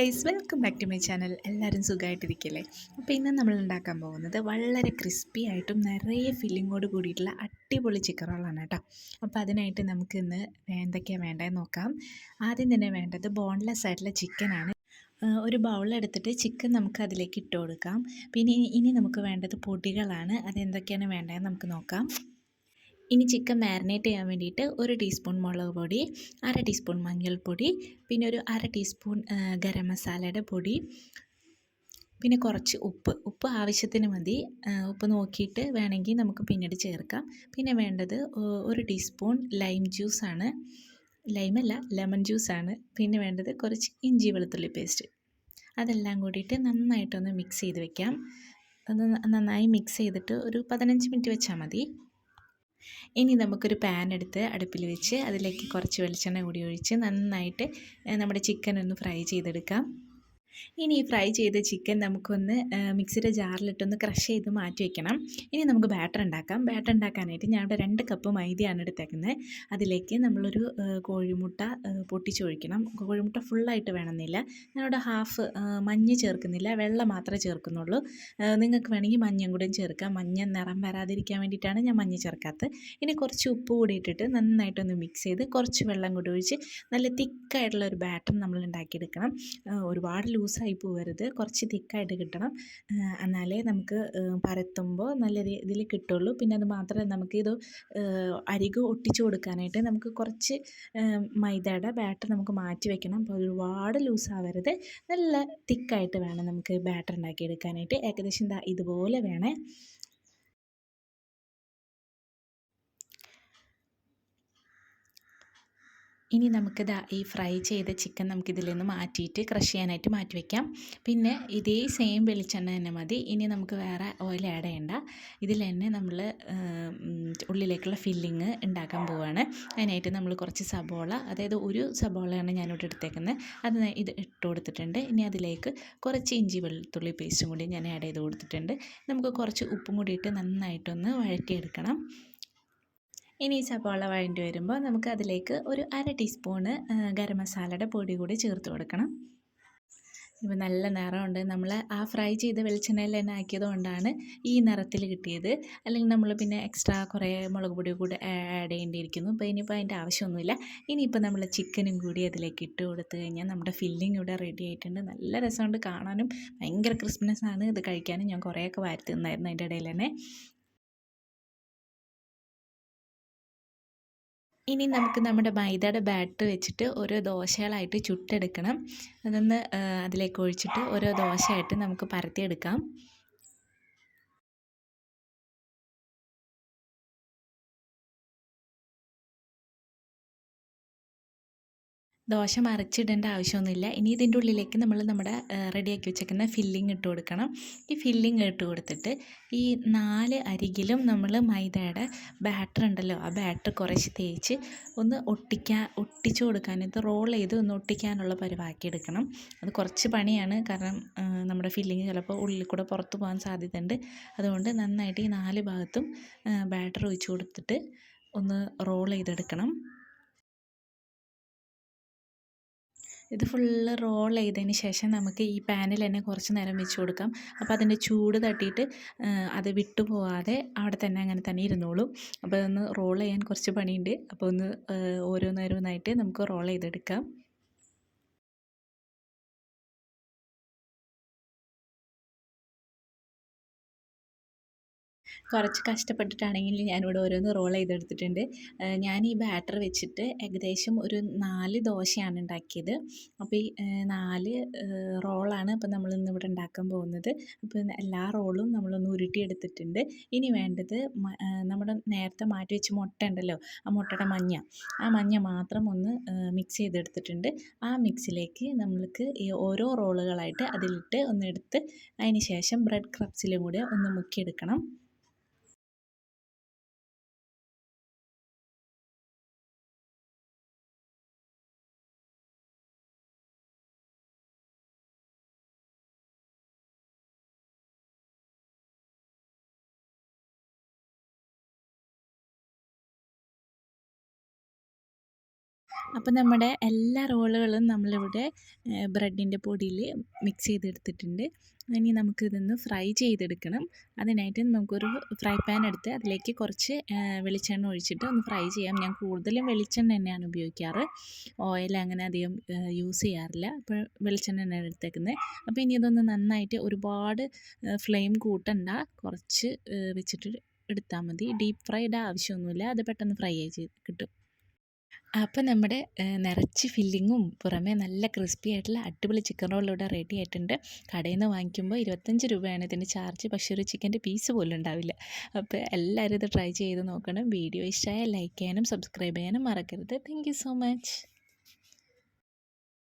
Friends welcome back to my channel. എല്ലാവരും സുഖമായിട്ടിരിക്കില്ലേ അപ്പോൾ ഇന്ന് നമ്മൾ ഉണ്ടാക്കാൻ പോകുന്നത് വളരെ ക്രിസ്പി ആയിട്ടും നിറയെ ഫില്ലിങ്ങോട് കൂടിയിട്ടുള്ള അടിപൊളി ചിക്കൻ റോളാണ് കേട്ടോ. അപ്പോൾ അതിനായിട്ട് നമുക്ക് ഇന്ന് എന്തൊക്കെയാണ് വേണ്ടതെന്ന് നോക്കാം. ആദ്യം തന്നെ വേണ്ടത് ബോൺലെസ് ആയിട്ടുള്ള ചിക്കനാണ് ഒരു ബൗളെടുത്തിട്ട് ചിക്കൻ നമുക്ക് അതിലേക്ക് ഇട്ട് കൊടുക്കാം. പിന്നെ ഇനി നമുക്ക് വേണ്ടത് പൊടികളാണ്. അതെന്തൊക്കെയാണ് വേണ്ടതെന്ന് നമുക്ക് നോക്കാം. ഇനി ചിക്കൻ മാരിനേറ്റ് ചെയ്യാൻ വേണ്ടിയിട്ട് ഒരു ടീസ്പൂൺ മുളക് പൊടി അര ടീസ്പൂൺ മഞ്ഞൾപ്പൊടി പിന്നെ ഒരു അര ടീസ്പൂൺ ഗരം മസാലയുടെ പൊടി പിന്നെ കുറച്ച് ഉപ്പ്. ഉപ്പ് ആവശ്യത്തിന് മതി. ഉപ്പ് നോക്കിയിട്ട് വേണമെങ്കിൽ നമുക്ക് പിന്നീട് ചേർക്കാം. പിന്നെ വേണ്ടത് ഒരു ടീസ്പൂൺ ലൈം ജ്യൂസാണ്. ലൈമല്ല ലെമൺ ജ്യൂസാണ്. പിന്നെ വേണ്ടത് കുറച്ച് ഇഞ്ചി വെളുത്തുള്ളി പേസ്റ്റ്. അതെല്ലാം കൂടിയിട്ട് നന്നായിട്ടൊന്ന് മിക്സ് ചെയ്ത് വെക്കാം. അത് നന്നായി മിക്സ് ചെയ്തിട്ട് ഒരു പതിനഞ്ച് മിനിറ്റ് വെച്ചാൽ മതി. ഇനി നമുക്കൊരു പാൻ എടുത്ത് അടുപ്പിൽ വെച്ച് അതിലേക്ക് കുറച്ച് വെളിച്ചെണ്ണ കൂടി ഒഴിച്ച് നന്നായിട്ട് നമ്മുടെ ചിക്കൻ ഒന്ന് ഫ്രൈ ചെയ്തെടുക്കാം. ഇനി ഈ ഫ്രൈ ചെയ്ത ചിക്കൻ നമുക്കൊന്ന് മിക്സിയുടെ ജാറിലിട്ടൊന്ന് ക്രഷ് ചെയ്ത് മാറ്റി വയ്ക്കണം ഇനി നമുക്ക് ബാറ്റർ ഉണ്ടാക്കാം. ബാറ്റർ ഉണ്ടാക്കാനായിട്ട് ഞാൻ ഇവിടെ രണ്ട് കപ്പ് മൈദയാണ് എടുത്തേക്കുന്നത്. അതിലേക്ക് നമ്മളൊരു കോഴിമുട്ട പൊട്ടിച്ചൊഴിക്കണം. കോഴിമുട്ട ഫുള്ളായിട്ട് വേണമെന്നില്ല. ഞാനിവിടെ ഹാഫ് മഞ്ഞ് ചേർക്കുന്നില്ല. വെള്ളം മാത്രമേ ചേർക്കുന്നുള്ളൂ. നിങ്ങൾക്ക് വേണമെങ്കിൽ മഞ്ഞയും കൂടെ ചേർക്കാം. മഞ്ഞ നിറം വരാതിരിക്കാൻ വേണ്ടിയിട്ടാണ് ഞാൻ മഞ്ഞ ചേർക്കാത്തത്. ഇനി കുറച്ച് ഉപ്പ് കൂടി ഇട്ടിട്ട് നന്നായിട്ടൊന്ന് മിക്സ് ചെയ്ത് കുറച്ച് വെള്ളം കൂടി ഒഴിച്ച് നല്ല തിക്കായിട്ടുള്ള ഒരു ബാറ്റർ നമ്മൾ ഉണ്ടാക്കിയെടുക്കണം. ഒരുപാട് ലൂസായി പോകരുത് കുറച്ച് തിക്കായിട്ട് കിട്ടണം. എന്നാലേ നമുക്ക് പരത്തുമ്പോൾ നല്ല രീതിയിൽ കിട്ടുള്ളൂ. പിന്നെ അത് മാത്രമല്ല നമുക്കിത് അരികു ഒട്ടിച്ചു കൊടുക്കാനായിട്ട് നമുക്ക് കുറച്ച് മൈദയുടെ ബാറ്റർ നമുക്ക് മാറ്റി വെക്കണം. അപ്പോൾ ഒരുപാട് ലൂസാവരുത്. നല്ല തിക്കായിട്ട് വേണം നമുക്ക് ബാറ്റർ ഉണ്ടാക്കിയെടുക്കാനായിട്ട്. ഏകദേശം ഇതുപോലെ വേണേ. ഇനി നമുക്ക് ദാ ഈ ഫ്രൈ ചെയ്ത ചിക്കൻ നമുക്കിതിൽ നിന്ന് മാറ്റിയിട്ട് ക്രഷ് ചെയ്യാനായിട്ട് മാറ്റി വയ്ക്കാം പിന്നെ ഇതേ സെയിം വെളിച്ചെണ്ണ തന്നെ മതി. ഇനി നമുക്ക് വേറെ ഓയിൽ ആഡ് ചെയ്യണ്ട. ഇതിൽ തന്നെ നമ്മൾ ഉള്ളിലേക്കുള്ള ഫില്ലിങ് ഉണ്ടാക്കാൻ പോവുകയാണ് അതിനായിട്ട് നമ്മൾ കുറച്ച് സബോള അതായത് ഒരു സബോളയാണ് ഞാനിവിടെ എടുത്തേക്കുന്നത്. അത് ഇത് ഇട്ട് കൊടുത്തിട്ടുണ്ട്. ഇനി അതിലേക്ക് കുറച്ച് ഇഞ്ചി വെളുത്തുള്ളി പേസ്റ്റും കൂടി ഞാൻ ആഡ് ചെയ്ത് കൊടുത്തിട്ടുണ്ട്. നമുക്ക് കുറച്ച് ഉപ്പും കൂടി ഇട്ട് നന്നായിട്ടൊന്ന് വഴറ്റിയെടുക്കണം. ഇനി സവാള വഴണ്ടി വരുമ്പോൾ നമുക്ക് അതിലേക്ക് ഒരു അര ടീസ്പൂണ് ഗരം മസാലയുടെ പൊടി കൂടി ചേർത്ത് കൊടുക്കണം. ഇപ്പോൾ നല്ല നിറമുണ്ട്. നമ്മൾ ആ ഫ്രൈ ചെയ്ത വെളിച്ചെണ്ണയിൽ തന്നെ ആക്കിയത് കൊണ്ടാണ് ഈ നിറത്തിൽ കിട്ടിയത്. അല്ലെങ്കിൽ നമ്മൾ പിന്നെ എക്സ്ട്രാ കുറേ മുളക് പൊടി കൂടി ആഡ് ചെയ്യേണ്ടിയിരിക്കുന്നു. അപ്പോൾ ഇനിയിപ്പോൾ അതിന്റെ ആവശ്യമൊന്നുമില്ല. ഇനിയിപ്പോൾ നമ്മൾ ചിക്കനും കൂടി അതിലേക്ക് ഇട്ട് കൊടുത്തു കഴിഞ്ഞാൽ നമ്മുടെ ഫില്ലിംഗ് ഇവിടെ റെഡി ആയിട്ടുണ്ട്. നല്ല രസമുണ്ട് കാണാനും. ഭയങ്കര ക്രിസ്മസ് ആണ് ഇത് കഴിക്കാനും. ഞാൻ കുറേയൊക്കെ വാരി തിന്നായിരുന്നു അതിന്റെ ഇടയിൽ തന്നെ. ഇനി നമുക്ക് നമ്മുടെ മൈദയുടെ ബാറ്റർ വെച്ചിട്ട് ഓരോ ദോശകളായിട്ട് ചുട്ടെടുക്കണം. അതൊന്ന് അതിലേക്ക് ഒഴിച്ചിട്ട് ഓരോ ദോശയായിട്ട് നമുക്ക് പരത്തിയെടുക്കാം. ദോശ മറിച്ചിടേണ്ട ആവശ്യമൊന്നുമില്ല. ഇനി ഇതിന്റെ ഉള്ളിലേക്ക് നമ്മൾ നമ്മുടെ റെഡിയാക്കി വെച്ചേക്കുന്ന ഫില്ലിംഗ് ഇട്ട് കൊടുക്കണം. ഈ ഫില്ലിംഗ് ഇട്ട് കൊടുത്തിട്ട് ഈ നാല് അരികിലും നമ്മൾ മൈദയുടെ ബാറ്റർ ഉണ്ടല്ലോ ആ ബാറ്റർ കുറച്ച് തേച്ച് ഒന്ന് ഒട്ടിക്കാൻ ഒട്ടിച്ചു കൊടുക്കാൻ ഇത് റോൾ ചെയ്ത് ഒന്ന് ഒട്ടിക്കാനുള്ള പരിവാക്കി എടുക്കണം. അത് കുറച്ച് പണിയാണ് കാരണം നമ്മുടെ ഫില്ലിംഗ് ചിലപ്പോൾ ഉള്ളിൽ കൂടെ പുറത്ത് പോകാൻ സാധ്യതയുണ്ട്. അതുകൊണ്ട് നന്നായിട്ട് ഈ നാല് ഭാഗത്തും ബാറ്റർ ഒഴിച്ചു കൊടുത്തിട്ട് ഒന്ന് റോൾ ചെയ്തെടുക്കണം. ഇത് ഫുള്ള് റോൾ ചെയ്തതിന് ശേഷം നമുക്ക് ഈ പാനിൽ തന്നെ കുറച്ച് നേരം വെച്ച് കൊടുക്കാം. അപ്പോൾ അതിന്റെ ചൂട് തട്ടിയിട്ട് അത് വിട്ടു പോവാതെ അവിടെ തന്നെ അങ്ങനെ തന്നെ ഇരുന്നോളും. അപ്പോൾ ഒന്ന് റോൾ ചെയ്യാൻ കുറച്ച് പണിയുണ്ട്. അപ്പോൾ ഒന്ന് ഓരോന്നോരോന്നായിട്ട് നമുക്ക് റോൾ ചെയ്തെടുക്കാം. കുറച്ച് കഷ്ടപ്പെട്ടിട്ടാണെങ്കിലും ഞാനിവിടെ ഓരോന്ന് റോൾ ചെയ്തെടുത്തിട്ടുണ്ട്. ഞാൻ ഈ ബാറ്റർ വെച്ചിട്ട് ഏകദേശം ഒരു നാല് ദോശയാണ് ഉണ്ടാക്കിയത്. അപ്പോൾ ഈ നാല് റോളാണ് ഇപ്പോൾ നമ്മൾ ഇന്നിവിടെ ഉണ്ടാക്കാൻ പോകുന്നത്. അപ്പോൾ എല്ലാ റോളും നമ്മളൊന്ന് ഉരുട്ടിയെടുത്തിട്ടുണ്ട്. ഇനി വേണ്ടത് നമ്മുടെ നേരത്തെ മാറ്റി വെച്ച് മുട്ട ഉണ്ടല്ലോ ആ മുട്ടയുടെ മഞ്ഞ. ആ മഞ്ഞ മാത്രം ഒന്ന് മിക്സ് ചെയ്തെടുത്തിട്ടുണ്ട്. ആ മിക്സിലേക്ക് നമ്മൾക്ക് ഈ ഓരോ റോളുകളായിട്ട് അതിലിട്ട് ഒന്ന് എടുത്ത് അതിന് ശേഷം ബ്രെഡ് ക്രബ്സിലും കൂടെ ഒന്ന് മുക്കിയെടുക്കണം. അപ്പോൾ നമ്മുടെ എല്ലാ റോളുകളും നമ്മളിവിടെ ബ്രെഡിന്റെ പൊടിയിൽ മിക്സ് ചെയ്തെടുത്തിട്ടുണ്ട്. ഇനി നമുക്കിതൊന്ന് ഫ്രൈ ചെയ്തെടുക്കണം. അതിനായിട്ട് നമുക്കൊരു ഫ്രൈ പാൻ എടുത്ത് അതിലേക്ക് കുറച്ച് വെളിച്ചെണ്ണ ഒഴിച്ചിട്ട് ഒന്ന് ഫ്രൈ ചെയ്യാം. ഞാൻ കൂടുതലും വെളിച്ചെണ്ണ തന്നെയാണ് ഉപയോഗിക്കാറ്. ഓയിൽ അങ്ങനെ അധികം യൂസ് ചെയ്യാറില്ല. അപ്പോൾ വെളിച്ചെണ്ണ തന്നെയാണ് എടുത്തേക്കുന്നത്. അപ്പോൾ ഇനി ഇതൊന്ന് നന്നായിട്ട് ഒരുപാട് ഫ്ലെയിം കൂട്ടണ്ട. കുറച്ച് വെച്ചിട്ട് എടുത്താൽ മതി. ഡീപ്പ് ഫ്രൈഡ് ആവശ്യമൊന്നുമില്ല. അത് പെട്ടെന്ന് ഫ്രൈ ആയി കിട്ടും. അപ്പോൾ നമ്മുടെ നിറച്ച് ഫില്ലിങ്ങും പുറമേ നല്ല ക്രിസ്പി ആയിട്ടുള്ള അടിപൊളി ചിക്കൻ റോൾ ഇവിടെ റെഡി ആയിട്ടുണ്ട്. കടയിൽ നിന്ന് വാങ്ങിക്കുമ്പോൾ ഇരുപത്തഞ്ച് രൂപയാണ് ഇതിന്റെ ചാർജ്. പക്ഷേ ഒരു ചിക്കന്റെ പീസ് പോലും ഉണ്ടാവില്ല. അപ്പോൾ എല്ലാവരും ഇത് ട്രൈ ചെയ്ത് നോക്കണം. വീഡിയോ ഇഷ്ടമായ ലൈക്ക് ചെയ്യാനും സബ്സ്ക്രൈബ് ചെയ്യാനും മറക്കരുത്. Thank so much.